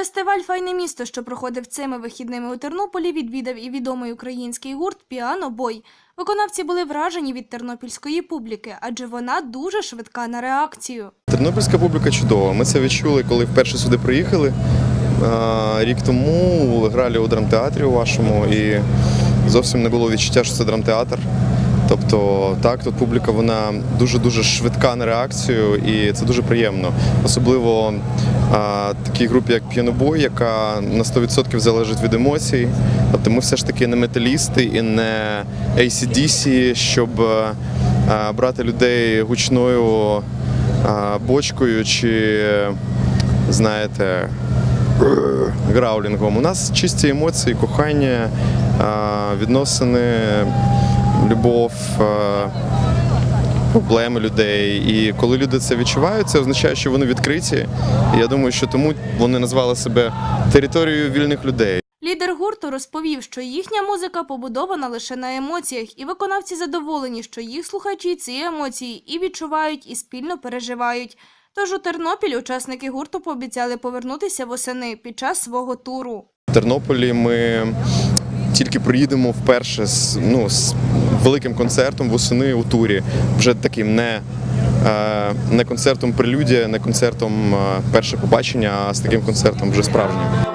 Фестиваль Файне місто, що проходив цими вихідними у Тернополі, відвідав і відомий український гурт Піано Бой. Виконавці були вражені від тернопільської публіки, адже вона дуже швидка на реакцію. Тернопільська публіка чудова. Ми це відчули, коли вперше сюди приїхали. Рік тому грали у драмтеатрі у вашому і зовсім не було відчуття, що це драмтеатр. Тобто, так, тут публіка вона дуже-дуже швидка на реакцію, і це дуже приємно. Особливо а, такій групі, як П'янобой, яка на 100% залежить від емоцій. Тобто ми все ж таки не металісти і не ACDC, щоб а, брати людей гучною а, бочкою чи, знаєте, граулінгом. У нас чисті емоції, кохання, а, відносини, любов. Проблеми людей, і коли люди це відчувають, це означає, що вони відкриті. І я думаю, що тому вони назвали себе територією вільних людей. Лідер гурту розповів, що їхня музика побудована лише на емоціях, і виконавці задоволені, що їх слухачі ці емоції і відчувають, і спільно переживають. Тож у Тернопіль учасники гурту пообіцяли повернутися восени під час свого туру. В Тернополі ми тільки приїдемо вперше з, ну, з великим концертом восени у турі. Вже таким не, е, не концертом прелюдія, не концертом е, перше побачення, а з таким концертом вже справжнім.